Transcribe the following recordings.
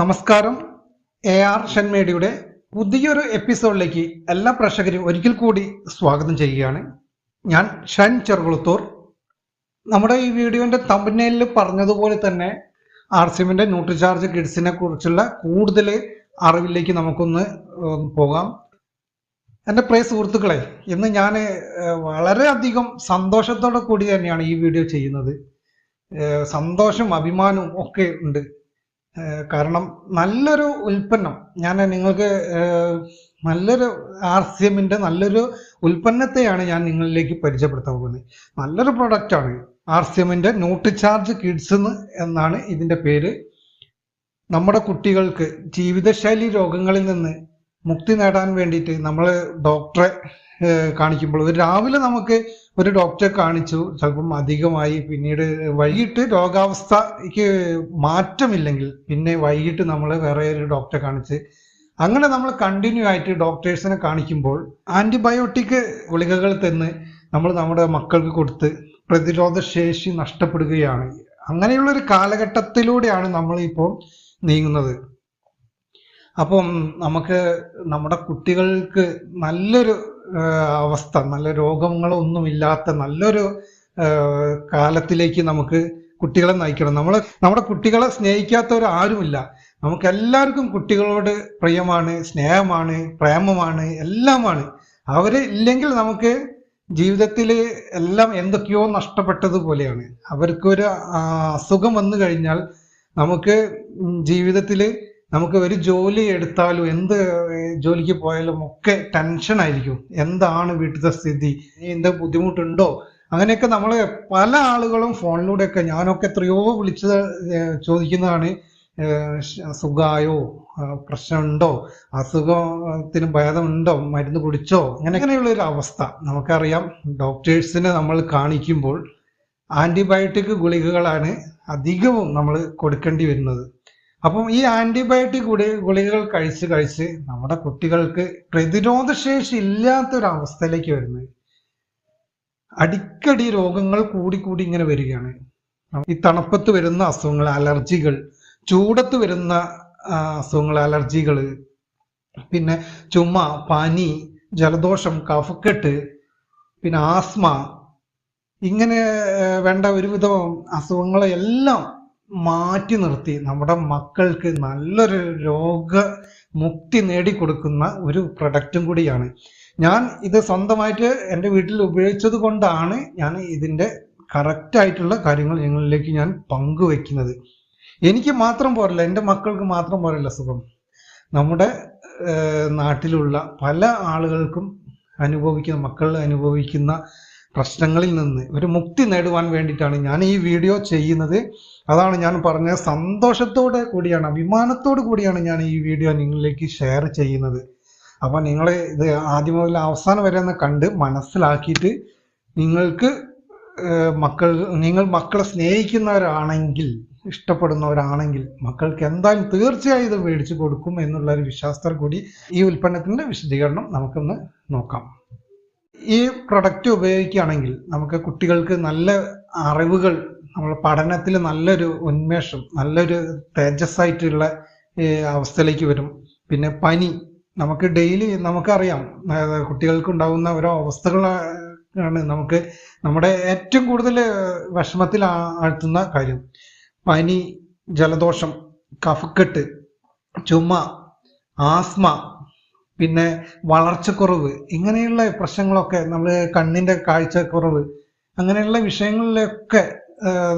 നമസ്കാരം. A R ഷൺമേഡിയുടെ പുതിയൊരു എപ്പിസോഡിലേക്ക് എല്ലാ പ്രേക്ഷകരും ഒരിക്കൽ കൂടി സ്വാഗതം ചെയ്യുകയാണ്. ഞാൻ ഷൻ ചെറുകുളത്തൂർ. നമ്മുടെ ഈ വീഡിയോന്റെ തമ്പനയിൽ പറഞ്ഞതുപോലെ തന്നെ ആർ സി എമ്മിന്റെ ന്യൂട്രിചാർജ് കിഡ്സിനെ കുറിച്ചുള്ള കൂടുതൽ അറിവിലേക്ക് നമുക്കൊന്ന് പോകാം. എന്റെ പ്രിയ സുഹൃത്തുക്കളെ ഇന്ന് ഞാൻ വളരെയധികം സന്തോഷത്തോടെ കൂടി തന്നെയാണ് ഈ വീഡിയോ ചെയ്യുന്നത്. സന്തോഷം അഭിമാനവും ഒക്കെ ഉണ്ട്. കാരണം നല്ലൊരു ഉൽപ്പന്നം. ഞാൻ നിങ്ങൾക്ക് നല്ലൊരു ആർ സി എമ്മിന്റെ നല്ലൊരു ഉൽപ്പന്നത്തെയാണ് ഞാൻ നിങ്ങളിലേക്ക് പരിചയപ്പെടുത്താൻ പോകുന്നത്. നല്ലൊരു പ്രൊഡക്റ്റാണ് ആർ സി എമ്മിന്റെ ന്യൂട്രിചാർജ് കിഡ്സ് എന്നാണ് ഇതിന്റെ പേര്. നമ്മുടെ കുട്ടികൾക്ക് ജീവിതശൈലി രോഗങ്ങളിൽ നിന്ന് മുക്തി നേടാൻ വേണ്ടിയിട്ട് നമ്മൾ ഡോക്ടറെ കാണിക്കുമ്പോൾ രാവിലെ നമുക്ക് ഒരു ഡോക്ടറെ കാണിച്ചു. ചിലപ്പം അധികമായി പിന്നീട് വൈകിട്ട് രോഗാവസ്ഥയ്ക്ക് മാറ്റമില്ലെങ്കിൽ പിന്നെ വൈകിട്ട് നമ്മൾ വേറെ ഒരു ഡോക്ടറെ കാണിച്ച്. അങ്ങനെ നമ്മൾ കണ്ടിന്യൂ ആയിട്ട് ഡോക്ടേഴ്സിനെ കാണിക്കുമ്പോൾ ആന്റിബയോട്ടിക് ഗുളികകൾ തന്ന് നമ്മൾ നമ്മുടെ മക്കൾക്ക് കൊടുത്ത് പ്രതിരോധ ശേഷി നഷ്ടപ്പെടുകയാണ്. അങ്ങനെയുള്ള ഒരു കാലഘട്ടത്തിലൂടെയാണ് നമ്മൾ ഇപ്പോൾ നീങ്ങുന്നത്. അപ്പം നമുക്ക് നമ്മുടെ കുട്ടികൾക്ക് നല്ലൊരു അവസ്ഥ. നല്ല രോഗങ്ങളൊന്നുമില്ലാത്ത നല്ലൊരു കാലത്തിലേക്ക് നമുക്ക് കുട്ടികളെ നയിക്കണം. നമ്മൾ നമ്മുടെ കുട്ടികളെ സ്നേഹിക്കാത്തവർ ആരുമില്ല. നമുക്ക് എല്ലാവർക്കും കുട്ടികളോട് പ്രിയമാണ് സ്നേഹമാണ് പ്രേമമാണ് എല്ലാമാണ്. അവർ ഇല്ലെങ്കിൽ നമുക്ക് ജീവിതത്തിൽ എല്ലാം എന്തൊക്കെയോ നഷ്ടപ്പെട്ടതുപോലെയാണ് അവർക്കൊരു അസുഖം വന്നു കഴിഞ്ഞാൽ നമുക്ക് ജീവിതത്തിൽ നമുക്ക് ഒരു ജോലി എടുത്താലും എന്ത് ജോലിക്ക് പോയാലും ഒക്കെ ടെൻഷൻ ആയിരിക്കും. എന്താണ് വീട്ടിലത്തെ സ്ഥിതി? ഇനി എന്ത് ബുദ്ധിമുട്ടുണ്ടോ? അങ്ങനെയൊക്കെ നമ്മൾ പല ആളുകളും ഫോണിലൂടെയൊക്കെ ഞാനൊക്കെ എത്രയോ വിളിച്ച് ചോദിക്കുന്നതാണ് സുഖമായോ പ്രശ്നമുണ്ടോ? അസുഖത്തിന് ഭേദമുണ്ടോ? മരുന്ന് കുടിച്ചോ? അങ്ങനെ അങ്ങനെയുള്ള ഒരു അവസ്ഥ. നമുക്കറിയാം ഡോക്ടേഴ്സിനെ നമ്മൾ കാണിക്കുമ്പോൾ ആന്റിബയോട്ടിക് ഗുളികകളാണ് അധികവും നമ്മൾ കൊടുക്കേണ്ടി വരുന്നത്. അപ്പം ഈ ആന്റിബയോട്ടിക് ഗുളി ഗുളികകൾ കഴിച്ച് കഴിച്ച് നമ്മുടെ കുട്ടികൾക്ക് പ്രതിരോധ ശേഷി ഇല്ലാത്തൊരു അവസ്ഥയിലേക്ക് വരുന്നത് അടിക്കടി രോഗങ്ങൾ കൂടി കൂടി ഇങ്ങനെ വരികയാണ്. ഈ തണുപ്പത്ത് വരുന്ന അസുഖങ്ങൾ അലർജികൾ ചൂടത്ത് വരുന്ന അസുഖങ്ങൾ അലർജികൾ പിന്നെ ചുമ പനി ജലദോഷം കഫക്കെട്ട് പിന്നെ ആസ്മ ഇങ്ങനെ വേണ്ട ഒരുവിധം അസുഖങ്ങളെല്ലാം മാറ്റി നിർത്തി നമ്മുടെ മക്കൾക്ക് നല്ലൊരു രോഗ മുക്തി നേടിക്കൊടുക്കുന്ന ഒരു പ്രൊഡക്റ്റും കൂടിയാണ്. ഞാൻ ഇത് സ്വന്തമായിട്ട് എന്റെ വീട്ടിൽ ഉപയോഗിച്ചത് കൊണ്ടാണ് ഞാൻ ഇതിന്റെ കറക്റ്റ് ആയിട്ടുള്ള കാര്യങ്ങൾ നിങ്ങളിലേക്ക് ഞാൻ പങ്കുവെക്കുന്നത്. എനിക്ക് മാത്രം പോരല്ല എന്റെ മക്കൾക്ക് മാത്രം പോരല്ല സുഖം. നമ്മുടെ നാട്ടിലുള്ള പല ആളുകൾക്കും അനുഭവിക്കുന്ന മക്കൾ അനുഭവിക്കുന്ന പ്രശ്നങ്ങളിൽ നിന്ന് ഒരു മുക്തി നേടുവാൻ വേണ്ടിയിട്ടാണ് ഞാൻ ഈ വീഡിയോ ചെയ്യുന്നത്. അതാണ് ഞാൻ പറഞ്ഞ സന്തോഷത്തോടെ കൂടിയാണ് അഭിമാനത്തോടു കൂടിയാണ് ഞാൻ ഈ വീഡിയോ നിങ്ങളിലേക്ക് ഷെയർ ചെയ്യുന്നത്. അപ്പൊ നിങ്ങൾ ഇത് ആദ്യം മുതൽ അവസാനം വരെ ഒന്ന് കണ്ട് മനസ്സിലാക്കിയിട്ട് നിങ്ങൾക്ക് മക്കൾ നിങ്ങൾ മക്കളെ സ്നേഹിക്കുന്നവരാണെങ്കിൽ ഇഷ്ടപ്പെടുന്നവരാണെങ്കിൽ മക്കൾക്ക് എന്തായാലും തീർച്ചയായും ഇത് മേടിച്ചു കൊടുക്കും എന്നുള്ള ഒരു വിശ്വാസത്തോടു കൂടി ഈ ഉൽപ്പന്നത്തിന്റെ വിശദീകരണം നമുക്കൊന്ന് നോക്കാം. ഈ പ്രൊഡക്റ്റ് ഉപയോഗിക്കുകയാണെങ്കിൽ നമുക്ക് കുട്ടികൾക്ക് നല്ല അറിവുകൾ നമ്മുടെ പഠനത്തിൽ നല്ലൊരു ഉന്മേഷം നല്ലൊരു തേജസ്സായിട്ടുള്ള അവസ്ഥയിലേക്ക് വരും. പിന്നെ പനി നമുക്ക് ഡെയിലി നമുക്കറിയാം കുട്ടികൾക്ക് ഉണ്ടാകുന്ന ഓരോ അവസ്ഥകളാണ് നമുക്ക് നമ്മുടെ ഏറ്റവും കൂടുതൽ വിഷമത്തിൽ ആഴ്ത്തുന്ന കാര്യം. പനി ജലദോഷം കഫക്കെട്ട് ചുമ ആസ്മ പിന്നെ വളർച്ചക്കുറവ് ഇങ്ങനെയുള്ള പ്രശ്നങ്ങളൊക്കെ നമ്മൾ കണ്ണിന്റെ കാഴ്ചക്കുറവ് അങ്ങനെയുള്ള വിഷയങ്ങളിലൊക്കെ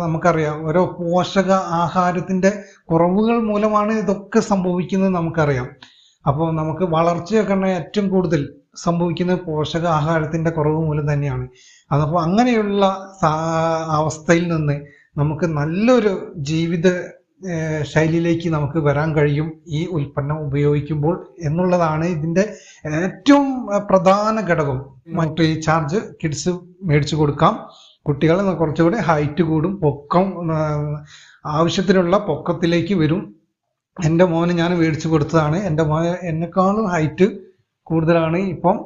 നമുക്കറിയാം. ഓരോ പോഷക ആഹാരത്തിന്റെ കുറവുകൾ മൂലമാണ് ഇതൊക്കെ സംഭവിക്കുന്നത് നമുക്കറിയാം. അപ്പോൾ നമുക്ക് വളർച്ചയൊക്കെ ഏറ്റവും കൂടുതൽ സംഭവിക്കുന്നത് പോഷക ആഹാരത്തിന്റെ കുറവ് മൂലം തന്നെയാണ്. അതപ്പോൾ അങ്ങനെയുള്ള അവസ്ഥയിൽ നിന്ന് നമുക്ക് നല്ലൊരു ജീവിത ശൈലിയിലേക്ക് നമുക്ക് വരാൻ കഴിയും ഈ ഉൽപ്പന്നം ഉപയോഗിക്കുമ്പോൾ എന്നുള്ളതാണ് ഇതിന്റെ ഏറ്റവും പ്രധാന ഘടകം. മറ്റു ഈ ചാർജ് കിഡ്സ് മേടിച്ചു കൊടുക്കാം. കുട്ടികൾ കുറച്ചുകൂടെ ഹൈറ്റ് കൂടും പൊക്കം ആവശ്യത്തിനുള്ള പൊക്കത്തിലേക്ക് വരും. എന്റെ മോന് ഞാൻ മേടിച്ചു കൊടുത്തതാണ്. എന്റെ മോൻ എന്നെക്കാളും ഹൈറ്റ് കൂടുതലാണ് ഇപ്പം.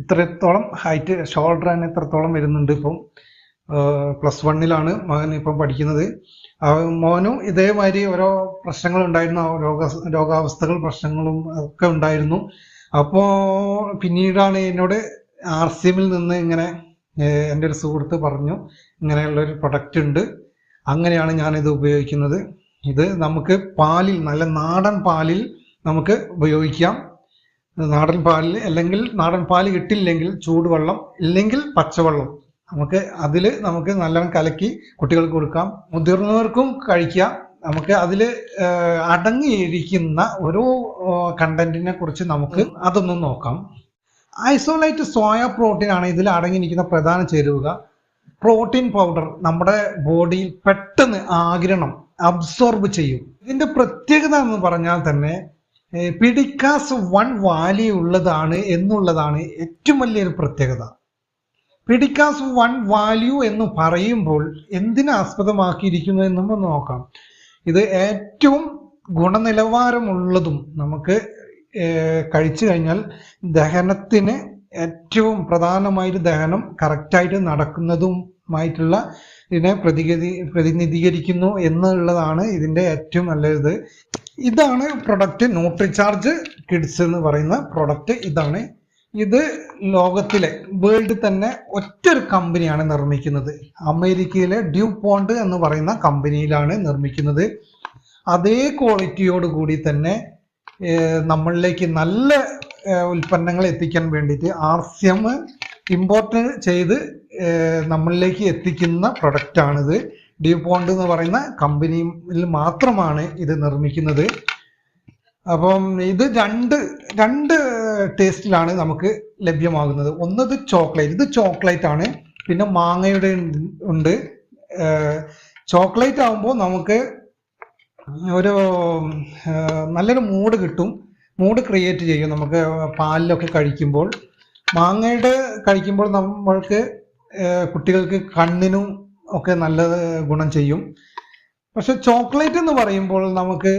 ഇത്രത്തോളം ഹൈറ്റ് ഷോൾഡർ തന്നെ ഇത്രത്തോളം വരുന്നുണ്ട് ഇപ്പം. പ്ലസ് വണ്ണിലാണ് മകൻ ഇപ്പം പഠിക്കുന്നത്. മോനും ഇതേമാതിരി ഓരോ പ്രശ്നങ്ങൾ ഉണ്ടായിരുന്നു രോഗ രോഗാവസ്ഥകൾ പ്രശ്നങ്ങളും ഒക്കെ ഉണ്ടായിരുന്നു. അപ്പോൾ പിന്നീടാണ് എന്നോട് ആർ സി എമ്മിൽ നിന്ന് ഇങ്ങനെ എന്റെ ഒരു സുഹൃത്ത് പറഞ്ഞു ഇങ്ങനെയുള്ള ഒരു പ്രൊഡക്റ്റ് ഉണ്ട്. അങ്ങനെയാണ് ഞാനിത് ഉപയോഗിക്കുന്നത്. ഇത് നമുക്ക് പാലിൽ നല്ല നാടൻ പാലിൽ നമുക്ക് ഉപയോഗിക്കാം. നാടൻ പാലിൽ അല്ലെങ്കിൽ നാടൻ പാൽ കിട്ടില്ലെങ്കിൽ ചൂടുവെള്ളം ഇല്ലെങ്കിൽ പച്ചവെള്ളം. നമുക്ക് അതിൽ നമുക്ക് നല്ലോണം കലക്കി കുട്ടികൾക്ക് കൊടുക്കാം. മുതിർന്നവർക്കും കഴിക്കാം. നമുക്ക് അതിൽ അടങ്ങിയിരിക്കുന്ന ഓരോ കണ്ടന്റിനെ കുറിച്ച് നമുക്ക് അതൊന്നും നോക്കാം. ഐസോലേറ്റ് സോയ പ്രോട്ടീൻ ആണ് ഇതിൽ അടങ്ങിയിരിക്കുന്ന പ്രധാന ചേരുവക പ്രോട്ടീൻ പൗഡർ നമ്മുടെ ബോഡിയിൽ പെട്ടെന്ന് ആഗിരണം അബ്സോർബ് ചെയ്യും. ഇതിന്റെ പ്രത്യേകത എന്ന് പറഞ്ഞാൽ തന്നെ പിഡിക്കാസ് വൺ വാല്യൂ ഉള്ളതാണ് എന്നുള്ളതാണ് ഏറ്റവും വലിയൊരു പ്രത്യേകത. പിഡിക്കാസ് വൺ വാല്യൂ എന്ന് പറയുമ്പോൾ എന്തിനെ ആസ്പദമാക്കിയിരിക്കുന്നു എന്നും നോക്കാം. ഇത് ഏറ്റവും ഗുണനിലവാരമുള്ളതും നമുക്ക് കഴിച്ചു കഴിഞ്ഞാൽ ദഹനത്തിന് ഏറ്റവും പ്രധാനമായിട്ട് ദഹനം കറക്റ്റായിട്ട് നടക്കുന്നതുമായിട്ടുള്ള ഇതിനെ പ്രതിഗതി പ്രതിനിധീകരിക്കുന്നു എന്നുള്ളതാണ് ഇതിന്റെ ഏറ്റവും നല്ലത് ഇതാണ് പ്രൊഡക്റ്റ് ന്യൂട്രിചാർജ് കിഡ്സ് എന്ന് പറയുന്ന പ്രൊഡക്റ്റ്. ഇതാണ്. ഇത് ലോകത്തിലെ വേൾഡ് തന്നെ ഒറ്റൊരു കമ്പനിയാണ് നിർമ്മിക്കുന്നത്. അമേരിക്കയിലെ ഡ്യൂ പോണ്ട് എന്ന് പറയുന്ന കമ്പനിയിലാണ് നിർമ്മിക്കുന്നത്. അതേ ക്വാളിറ്റിയോട് കൂടി തന്നെ നമ്മളിലേക്ക് നല്ല ഉൽപ്പന്നങ്ങൾ എത്തിക്കാൻ വേണ്ടിയിട്ട് ആർ സി എം ഇമ്പോർട്ട് ചെയ്ത് നമ്മളിലേക്ക് എത്തിക്കുന്ന പ്രൊഡക്റ്റാണിത് ഡ്യൂപോണ്ട് എന്ന് പറയുന്ന കമ്പനിയിൽ മാത്രമാണ് ഇത് നിർമ്മിക്കുന്നത്. അപ്പം ഇത് രണ്ട് രണ്ട് ടേസ്റ്റിലാണ് നമുക്ക് ലഭ്യമാകുന്നത്. ഒന്നത് ചോക്ലേറ്റ്. ഇത് ചോക്ലേറ്റ് ആണ്. പിന്നെ മാങ്ങയുടെ ഉണ്ട്. ചോക്ലേറ്റ് ആകുമ്പോൾ നമുക്ക് ഒരു നല്ലൊരു മൂഡ് കിട്ടും. മൂഡ് ക്രിയേറ്റ് ചെയ്യും നമുക്ക് പാലിലൊക്കെ കഴിക്കുമ്പോൾ. മാങ്ങയുടെ കഴിക്കുമ്പോൾ നമ്മൾക്ക് കുട്ടികൾക്ക് കണ്ണിനും ഒക്കെ നല്ല ഗുണം ചെയ്യും. പക്ഷെ ചോക്ലേറ്റ് എന്ന് പറയുമ്പോൾ നമുക്ക്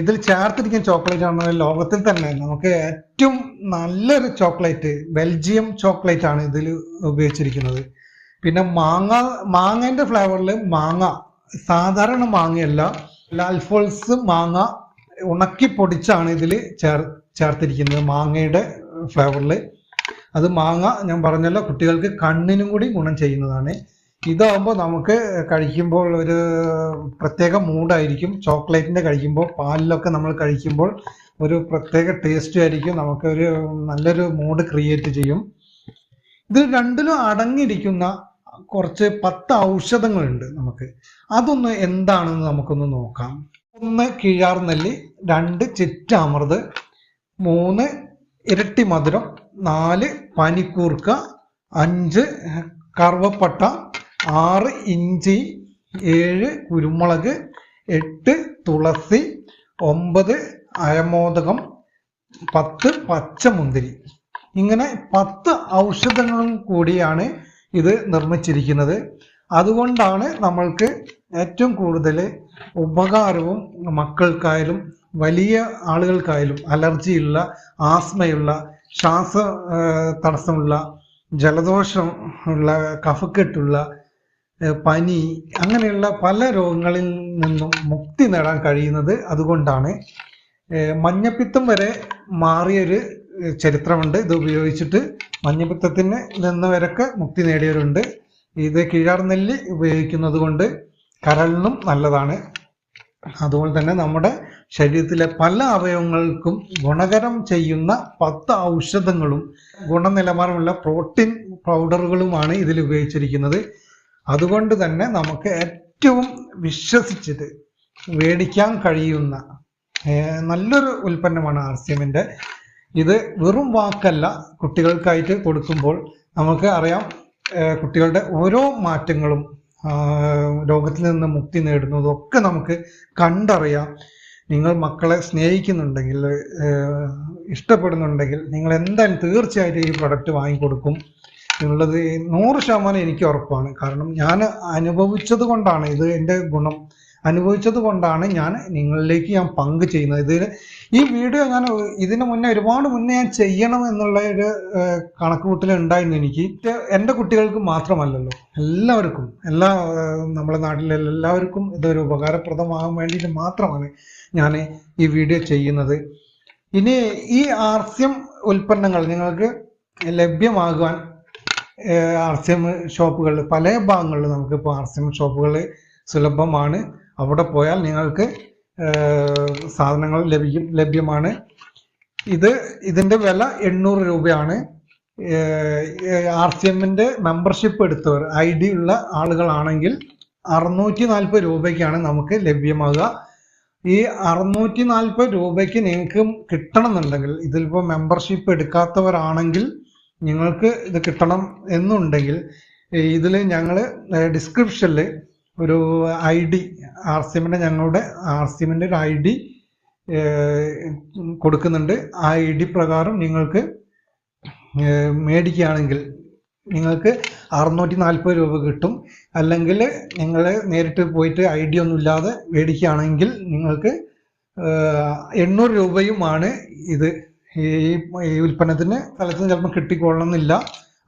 ഇതിൽ ചേർത്തിരിക്കുന്ന ചോക്ലേറ്റ് ആണ് ലോകത്തിൽ തന്നെ നമുക്ക് ഏറ്റവും നല്ലൊരു ചോക്ലേറ്റ് ബെൽജിയം ചോക്ലേറ്റ് ആണ് ഇതിൽ ഉപയോഗിച്ചിരിക്കുന്നത്. പിന്നെ മാങ്ങ മാങ്ങേന്റെ ഫ്ലേവറിൽ മാങ്ങ സാധാരണ മാങ്ങയല്ല ലാൽഫോൾസ് മാങ്ങ ഉണക്കി പൊടിച്ചാണ് ഇതിൽ ചേർ ചേർത്തിരിക്കുന്നത് മാങ്ങയുടെ ഫ്ലേവറിൽ അത് മാങ്ങ ഞാൻ പറഞ്ഞല്ലോ കുട്ടികൾക്ക് കണ്ണിനും കൂടി ഗുണം ചെയ്യുന്നതാണ്. ഇതാകുമ്പോൾ നമുക്ക് കഴിക്കുമ്പോൾ ഒരു പ്രത്യേക മൂഡായിരിക്കും. ചോക്ലേറ്റിന്റെ കഴിക്കുമ്പോൾ പാലിലൊക്കെ നമ്മൾ കഴിക്കുമ്പോൾ ഒരു പ്രത്യേക ടേസ്റ്റ് ആയിരിക്കും. നമുക്ക് ഒരു നല്ലൊരു മൂഡ് ക്രിയേറ്റ് ചെയ്യും. ഇതിൽ രണ്ടിലും അടങ്ങിയിരിക്കുന്ന കുറച്ച് പത്ത് ഔഷധങ്ങളുണ്ട് നമുക്ക്. അതൊന്ന് എന്താണെന്ന് നമുക്കൊന്ന് നോക്കാം. ഒന്ന് കിഴാർ നെല്ലി രണ്ട് ചിറ്റാമൃത് മൂന്ന് ഇരട്ടി മധുരം നാല് പനിക്കൂർക്ക അഞ്ച് കറുവപ്പട്ട ആറ് ഇഞ്ചി ഏഴ് കുരുമുളക് എട്ട് തുളസി ഒമ്പത് അയമോദകം പത്ത് പച്ചമുന്തിരി. ഇങ്ങനെ പത്ത് ഔഷധങ്ങളും കൂടിയാണ് ഇത് നിർമ്മിച്ചിരിക്കുന്നത്. അതുകൊണ്ടാണ് നമ്മൾക്ക് ഏറ്റവും കൂടുതൽ ഉപകാരവും മക്കൾക്കായാലും വലിയ ആളുകൾക്കായാലും അലർജിയുള്ള ആസ്മയുള്ള ശ്വാസ തടസ്സമുള്ള ജലദോഷം ഉള്ള കഫക്കെട്ടുള്ള പനി അങ്ങനെയുള്ള പല രോഗങ്ങളിൽ നിന്നും മുക്തി നേടാൻ കഴിയുന്നത് അതുകൊണ്ടാണ്. മഞ്ഞപ്പിത്തം വരെ മാറിയൊരു ചരിത്രമുണ്ട്. ഇത് ഉപയോഗിച്ചിട്ട് മഞ്ഞപ്പിത്തത്തിന് നിന്ന് വരൊക്കെ മുക്തി നേടിയവരുണ്ട്. ഇത് കിഴാർ നെല്ലി ഉപയോഗിക്കുന്നത് കൊണ്ട് കരളിനും നല്ലതാണ്. അതുപോലെ തന്നെ നമ്മുടെ ശരീരത്തിലെ പല അവയവങ്ങൾക്കും ഗുണകരം ചെയ്യുന്ന പത്ത് ഔഷധങ്ങളും ഗുണനിലവാരമുള്ള പ്രോട്ടീൻ പൗഡറുകളുമാണ് ഇതിൽ ഉപയോഗിച്ചിരിക്കുന്നത്. അതുകൊണ്ട് തന്നെ നമുക്ക് ഏറ്റവും വിശ്വസിച്ചിട്ട് മേടിക്കാൻ കഴിയുന്ന നല്ലൊരു ഉൽപ്പന്നമാണ് ആർ സി എമ്മിന്റെ ഇത് വെറും വാക്കല്ല കുട്ടികൾക്കായിട്ട് കൊടുക്കുമ്പോൾ നമുക്ക് അറിയാം കുട്ടികളുടെ ഓരോ മാറ്റങ്ങളും രോഗത്തിൽ നിന്ന് മുക്തി നേടുന്നതും ഒക്കെ നമുക്ക് കണ്ടറിയാം. നിങ്ങൾ മക്കളെ സ്നേഹിക്കുന്നുണ്ടെങ്കിൽ ഇഷ്ടപ്പെടുന്നുണ്ടെങ്കിൽ നിങ്ങൾ എന്തായാലും തീർച്ചയായിട്ടും ഈ പ്രൊഡക്റ്റ് വാങ്ങിക്കൊടുക്കും എന്നുള്ളത് നൂറ് ശതമാനം എനിക്ക് ഉറപ്പാണ്. കാരണം ഞാൻ അനുഭവിച്ചത് കൊണ്ടാണ് ഇത് എന്റെ ഗുണം. അനുഭവിച്ചത് കൊണ്ടാണ് ഞാൻ നിങ്ങളിലേക്ക് ഞാൻ പങ്ക് ചെയ്യുന്നത്. ഇതിന് ഈ വീഡിയോ ഞാൻ ഇതിന് മുന്നേ ഒരുപാട് മുന്നേ ഞാൻ ചെയ്യണം എന്നുള്ള ഒരു കണക്കുകൂട്ടൽ ഉണ്ടായിരുന്നു എനിക്ക്. എന്റെ കുട്ടികൾക്ക് മാത്രമല്ലല്ലോ എല്ലാവർക്കും എല്ലാ നമ്മുടെ നാട്ടിലെ എല്ലാവർക്കും ഇതൊരു ഉപകാരപ്രദമാകാൻ വേണ്ടിയിട്ട് മാത്രമാണ് ഞാൻ ഈ വീഡിയോ ചെയ്യുന്നത്. ഇനി ഈ ആർസ്യം ഉൽപ്പന്നങ്ങൾ നിങ്ങൾക്ക് ലഭ്യമാകുവാൻ ആർസ്യം ഷോപ്പുകളിൽ പല ഭാഗങ്ങളിൽ നമുക്ക് ഇപ്പോൾ ആർ ഷോപ്പുകൾ സുലഭമാണ്. അവിടെ പോയാൽ നിങ്ങൾക്ക് സാധനങ്ങൾ ലഭിക്കും ലഭ്യമാണ്. ഇത് ഇതിന്റെ വില എണ്ണൂറ് രൂപയാണ്. ആർ സി എമ്മിന്റെ മെമ്പർഷിപ്പ് എടുത്തവർ ഐ ഡി ഉള്ള ആളുകളാണെങ്കിൽ അറുന്നൂറ്റി നാൽപ്പത് രൂപയ്ക്കാണ് നമുക്ക് ലഭ്യമാകുക ഈ അറുന്നൂറ്റി നാൽപ്പത് രൂപയ്ക്ക് നിങ്ങൾക്ക് കിട്ടണമെന്നുണ്ടെങ്കിൽ ഇതിലിപ്പോൾ മെമ്പർഷിപ്പ് എടുക്കാത്തവരാണെങ്കിൽ നിങ്ങൾക്ക് ഇത് കിട്ടണം എന്നുണ്ടെങ്കിൽ ഇതിൽ ഞങ്ങൾ ഡിസ്ക്രിപ്ഷനിൽ ഒരു ഐ ഡി ആർ സി എമ്മിന്റെ ഞങ്ങളുടെ ആർ സി എമ്മിന്റെ ഒരു ഐ ഡി കൊടുക്കുന്നുണ്ട്. ആ ഐ ഡി പ്രകാരം നിങ്ങൾക്ക് മേടിക്കുകയാണെങ്കിൽ നിങ്ങൾക്ക് അറുന്നൂറ്റി നാൽപ്പത് രൂപ കിട്ടും. അല്ലെങ്കിൽ നിങ്ങൾ നേരിട്ട് പോയിട്ട് ഐ ഡി ഒന്നും ഇല്ലാതെ മേടിക്കുകയാണെങ്കിൽ നിങ്ങൾക്ക് എണ്ണൂറ് രൂപയുമാണ് ഇത് ഈ ഈ ഉൽപ്പന്നത്തിന് സ്ഥലത്ത് ചിലപ്പോൾ കിട്ടിക്കൊള്ളണമെന്നില്ല.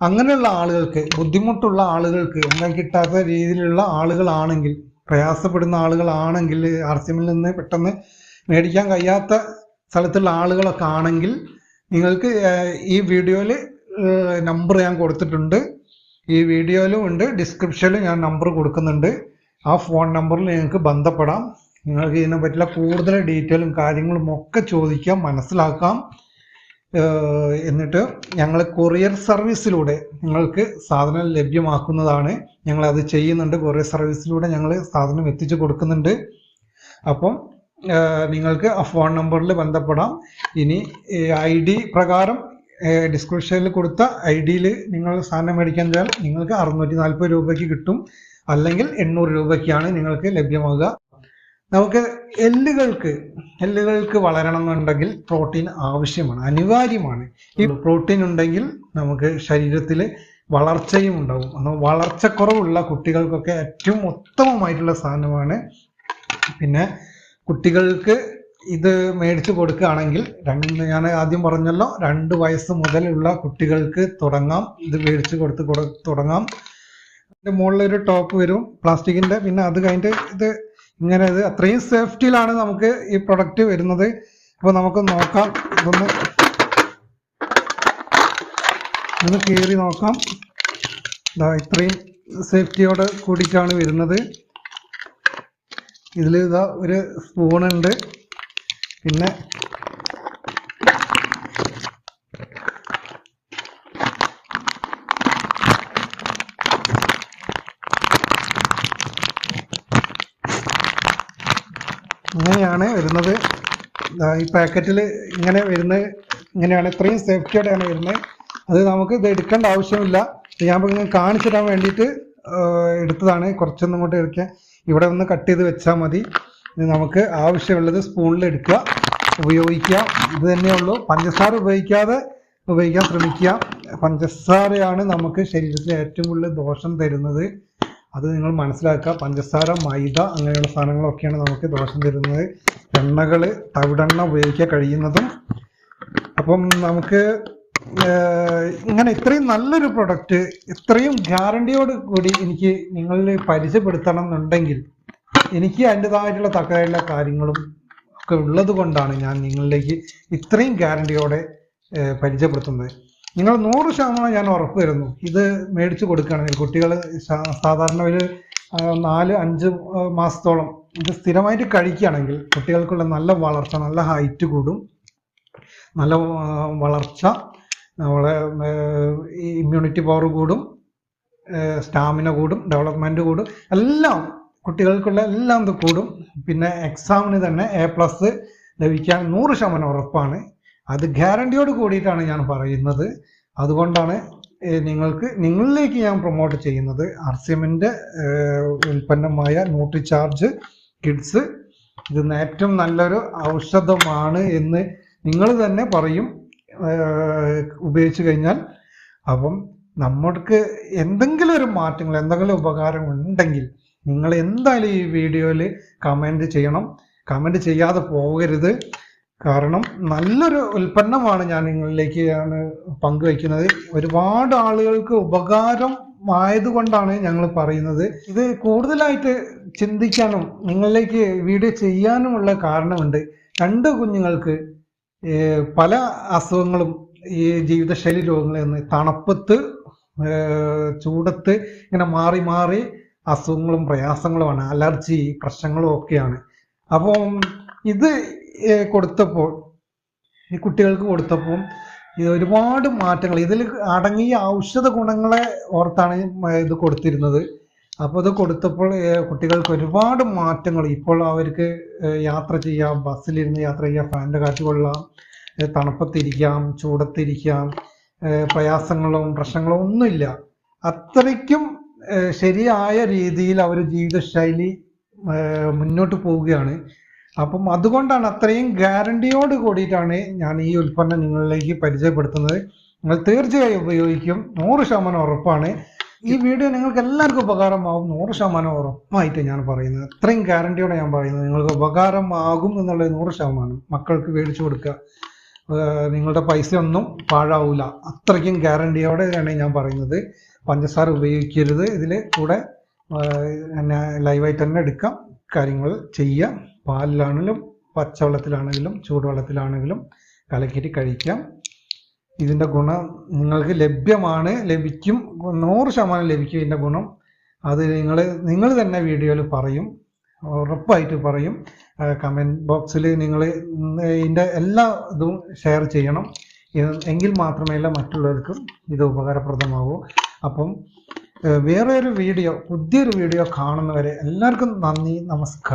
അങ്ങനെയുള്ള ആളുകൾക്ക് ബുദ്ധിമുട്ടുള്ള ആളുകൾക്ക് എണ്ണം കിട്ടാത്ത രീതിയിലുള്ള ആളുകളാണെങ്കിൽ പ്രയാസപ്പെടുന്ന ആളുകളാണെങ്കിൽ ആർ സി എമ്മിൽ നിന്ന് പെട്ടെന്ന് മേടിക്കാൻ കഴിയാത്ത സ്ഥലത്തുള്ള ആളുകളൊക്കെ ആണെങ്കിൽ നിങ്ങൾക്ക് ഈ വീഡിയോയിൽ നമ്പർ ഞാൻ കൊടുത്തിട്ടുണ്ട്. ഈ വീഡിയോയിലും ഉണ്ട് ഡിസ്ക്രിപ്ഷനിൽ ഞാൻ നമ്പർ കൊടുക്കുന്നുണ്ട്. ആ ഫോൺ നമ്പറിൽ നിങ്ങൾക്ക് ബന്ധപ്പെടാം. നിങ്ങൾക്ക് ഇതിനെ പറ്റിയുള്ള കൂടുതൽ ഡീറ്റെയിലും കാര്യങ്ങളും ഒക്കെ ചോദിക്കാം മനസ്സിലാക്കാം. എന്നിട്ട് ഞങ്ങൾ കൊറിയർ സർവീസിലൂടെ നിങ്ങൾക്ക് സാധനം ലഭ്യമാക്കുന്നതാണ്. ഞങ്ങൾ അത് ചെയ്യുന്നുണ്ട്. കൊറിയർ സർവീസിലൂടെ ഞങ്ങൾ സാധനം എത്തിച്ചു കൊടുക്കുന്നുണ്ട്. അപ്പം നിങ്ങൾക്ക് ആ ഫോൺ നമ്പറിൽ ബന്ധപ്പെടാം. ഇനി ഐ ഡി പ്രകാരം ഡിസ്ക്രിപ്ഷനിൽ കൊടുത്ത ഐ ഡിയിൽ നിങ്ങൾ സാധനം മേടിക്കാൻ നിങ്ങൾക്ക് അറുന്നൂറ്റി നാൽപ്പത് രൂപയ്ക്ക് കിട്ടും. അല്ലെങ്കിൽ എണ്ണൂറ് രൂപയ്ക്കാണ് നിങ്ങൾക്ക് ലഭ്യമാകുക നമുക്ക് എല്ലുകൾക്ക് എല്ലുകൾക്ക് വളരണം എന്നുണ്ടെങ്കിൽ പ്രോട്ടീൻ ആവശ്യമാണ് അനിവാര്യമാണ്. ഈ പ്രോട്ടീൻ ഉണ്ടെങ്കിൽ നമുക്ക് ശരീരത്തിൽ വളർച്ചയും ഉണ്ടാവും. വളർച്ചക്കുറവുള്ള കുട്ടികൾക്കൊക്കെ ഏറ്റവും ഉത്തമമായിട്ടുള്ള സാധനമാണ്. പിന്നെ കുട്ടികൾക്ക് ഇത് മേടിച്ചു കൊടുക്കുകയാണെങ്കിൽ രണ്ട് ഞാൻ ആദ്യം പറഞ്ഞല്ലോ രണ്ട് വയസ്സ് മുതലുള്ള കുട്ടികൾക്ക് തുടങ്ങാം. ഇത് മേടിച്ചു കൊടുത്ത് കൊടു- തുടങ്ങാം. മുകളിൽ ഒരു ടോപ്പ് വരും പ്ലാസ്റ്റിക്കിന്റെ പിന്നെ അത് കഴിഞ്ഞിട്ട് ഇത് ഇങ്ങനെ ഇത് അത്രയും സേഫ്റ്റിയിലാണ് നമുക്ക് ഈ പ്രൊഡക്റ്റ് വരുന്നത്. അപ്പോൾ നമുക്ക് നോക്കാം. ഇതൊന്ന് ഒന്ന് കീറി നോക്കാം. ദാ ഇത്രയും സേഫ്റ്റിയോട് കൂടിയിട്ടാണ് വരുന്നത്. ഇതിൽ ഇതാ ഒരു സ്പൂണുണ്ട് പിന്നെ ഇങ്ങനെയാണ് വരുന്നത്. ഈ പാക്കറ്റിൽ ഇങ്ങനെ വരുന്നത്. ഇങ്ങനെയാണ്. ഇത്രയും സേഫ്റ്റിയോടെയാണ് വരുന്നത്. അത് നമുക്ക് ഇത് എടുക്കേണ്ട ആവശ്യമില്ല. ഞാൻ ഇങ്ങനെ കാണിച്ചു തരാൻ വേണ്ടിയിട്ട് എടുത്തതാണ്. കുറച്ചൊന്നും ഇങ്ങോട്ട് എടുക്കാൻ ഇവിടെ ഒന്ന് കട്ട് ചെയ്ത് വെച്ചാൽ മതി. നമുക്ക് ആവശ്യമുള്ളത് സ്പൂണിൽ എടുക്കുക. ഉപയോഗിക്കുക. ഇത് തന്നെയുള്ളൂ പഞ്ചസാര ഉപയോഗിക്കാതെ ഉപയോഗിക്കാൻ ശ്രമിക്കുക. പഞ്ചസാരയാണ് നമുക്ക് ശരീരത്തിന് ഏറ്റവും കൂടുതൽ ദോഷം തരുന്നത്. അത് നിങ്ങൾ മനസ്സിലാക്കുക. പഞ്ചസാര മൈദ അങ്ങനെയുള്ള സാധനങ്ങളൊക്കെയാണ് നമുക്ക് ദോഷം തരുന്നത്. എണ്ണകൾ തവിടെണ്ണ ഉപയോഗിക്കാൻ കഴിയുന്നതും. അപ്പം നമുക്ക് ഇങ്ങനെ ഇത്രയും നല്ലൊരു പ്രൊഡക്റ്റ് ഇത്രയും ഗ്യാരണ്ടിയോട് കൂടി എനിക്ക് നിങ്ങളിൽ പരിചയപ്പെടുത്തണം എന്നുണ്ടെങ്കിൽ എനിക്ക് അതിന്റെതായിട്ടുള്ള തക്കതായിട്ടുള്ള കാര്യങ്ങളും ഒക്കെ ഉള്ളത് കൊണ്ടാണ് ഞാൻ നിങ്ങളിലേക്ക് ഇത്രയും ഗ്യാരണ്ടിയോടെ പരിചയപ്പെടുത്തുന്നത്. നിങ്ങൾ നൂറ് ശതമാനം ഞാൻ ഉറപ്പ് തരുന്നു ഇത് മേടിച്ചു കൊടുക്കുകയാണെങ്കിൽ കുട്ടികൾ സാധാരണ ഒരു നാല് അഞ്ച് മാസത്തോളം ഇത് സ്ഥിരമായിട്ട് കഴിക്കുകയാണെങ്കിൽ കുട്ടികൾക്കുള്ള നല്ല വളർച്ച നല്ല ഹൈറ്റ് കൂടും. നല്ല വളർച്ച നമ്മളെ ഇമ്മ്യൂണിറ്റി പവർ കൂടും സ്റ്റാമിന കൂടും ഡെവലപ്മെന്റ് കൂടും. എല്ലാം കുട്ടികൾക്കുള്ള എല്ലാം ഇത് കൂടും. പിന്നെ എക്സാമിന് തന്നെ എ പ്ലസ് ലഭിക്കാൻ നൂറ് ശതമാനം ഉറപ്പാണ്. അത് ഗ്യാരണ്ടിയോട് കൂടിയിട്ടാണ് ഞാൻ പറയുന്നത്. അതുകൊണ്ടാണ് നിങ്ങൾക്ക് നിങ്ങളിലേക്ക് ഞാൻ പ്രൊമോട്ട് ചെയ്യുന്നത് ആർ സി എമ്മിന്റെ ഉൽപ്പന്നമായ ന്യൂട്രിചാർജ് കിഡ്സ് ഇത് ഏറ്റവും നല്ലൊരു ഔഷധമാണ് എന്ന് നിങ്ങൾ തന്നെ പറയും ഉപയോഗിച്ച് കഴിഞ്ഞാൽ. അപ്പം നമ്മൾക്ക് എന്തെങ്കിലും ഒരു മാറ്റങ്ങൾ എന്തെങ്കിലും ഉപകാരം ഉണ്ടെങ്കിൽ നിങ്ങൾ എന്തായാലും ഈ വീഡിയോയിൽ കമന്റ് ചെയ്യണം. കമന്റ് ചെയ്യാതെ പോകരുത്. കാരണം നല്ലൊരു ഉൽപ്പന്നമാണ് ഞാൻ നിങ്ങളിലേക്ക് ആണ് പങ്കുവയ്ക്കുന്നത്. ഒരുപാട് ആളുകൾക്ക് ഉപകാരം ആയതുകൊണ്ടാണ് ഞങ്ങൾ പറയുന്നത്. ഇത് കൂടുതലായിട്ട് ചിന്തിക്കാനും നിങ്ങളിലേക്ക് വീഡിയോ ചെയ്യാനുമുള്ള കാരണമുണ്ട്. രണ്ട് കുഞ്ഞുങ്ങൾക്ക് പല അസുഖങ്ങളും ഈ ജീവിതശൈലി രോഗങ്ങളിൽ നിന്ന് തണുപ്പത്ത് ചൂടത്ത് ഇങ്ങനെ മാറി മാറി അസുഖങ്ങളും പ്രയാസങ്ങളുമാണ്. അലർജി പ്രശ്നങ്ങളും ഒക്കെയാണ്. അപ്പം ഇത് കൊടുത്തപ്പോൾ ഈ കുട്ടികൾക്ക് കൊടുത്തപ്പോൾ ഒരുപാട് മാറ്റങ്ങൾ ഇതിൽ അടങ്ങിയ ഔഷധ ഗുണങ്ങളെ ഓർത്താണ് ഇത് കൊടുത്തിരുന്നത്. അപ്പോൾ ഇത് കൊടുത്തപ്പോൾ കുട്ടികൾക്ക് ഒരുപാട് മാറ്റങ്ങൾ. ഇപ്പോൾ അവർക്ക് യാത്ര ചെയ്യാം ബസ്സിലിരുന്ന് യാത്ര ചെയ്യാം ഫാനിന്റെ കാറ്റ് കൊള്ളാം തണുപ്പത്തിരിക്കാം ചൂടത്തിരിക്കാം പ്രയാസങ്ങളും പ്രശ്നങ്ങളും ഒന്നുമില്ല. അത്രയ്ക്കും ശരിയായ രീതിയിൽ അവർ ജീവിതശൈലി മുന്നോട്ട് പോവുകയാണ്. അപ്പം അതുകൊണ്ടാണ് അത്രയും ഗ്യാരണ്ടിയോട് കൂടിയിട്ടാണ് ഞാൻ ഈ ഉൽപ്പന്നം നിങ്ങളിലേക്ക് പരിചയപ്പെടുത്തുന്നത്. നിങ്ങൾ തീർച്ചയായും ഉപയോഗിക്കും. നൂറ് ശതമാനം ഉറപ്പാണ്. ഈ വീഡിയോ നിങ്ങൾക്ക് എല്ലാവർക്കും ഉപകാരമാവും. നൂറ് ശതമാനം ഉറപ്പായിട്ട് ഞാൻ പറയുന്നത്. അത്രയും ഗ്യാരണ്ടിയോടെ ഞാൻ പറയുന്നത്. നിങ്ങൾക്ക് ഉപകാരമാകും എന്നുള്ളത് നൂറ് ശതമാനം. മക്കൾക്ക് മേടിച്ചു കൊടുക്കുക. നിങ്ങളുടെ പൈസ ഒന്നും പാഴാവൂല. അത്രയ്ക്കും ഗ്യാരണ്ടിയോടെയാണ് ഞാൻ പറയുന്നത്. പഞ്ചസാര ഉപയോഗിക്കരുത്. ഇതിൽ കൂടെ ലൈവായിട്ട് തന്നെ എടുക്കാം. കാര്യങ്ങൾ ചെയ്യുക പാലിലാണെങ്കിലും പച്ചവെള്ളത്തിലാണെങ്കിലും ചൂടുവെള്ളത്തിലാണെങ്കിലും കലക്കിയിട്ട് കഴിക്കാം. ഇതിന്റെ ഗുണം നിങ്ങൾക്ക് ലഭ്യമാണ് ലഭിക്കും നൂറ് ശതമാനം ലഭിക്കും ഇതിന്റെ ഗുണം. അത് നിങ്ങൾ നിങ്ങൾ തന്നെ വീഡിയോയിൽ പറയും ഉറപ്പായിട്ട് പറയും. കമന്റ് ബോക്സിൽ നിങ്ങൾ ഇതിന്റെ എല്ലാ ഇതും ഷെയർ ചെയ്യണം. എങ്കിൽ മാത്രമേ മറ്റുള്ളവർക്കും ഇത് ഉപകാരപ്രദമാവൂ. അപ്പം വേറെ ഒരു വീഡിയോ പുതിയൊരു വീഡിയോ കാണുന്നവരെ എല്ലാവർക്കും നന്ദി നമസ്കാരം.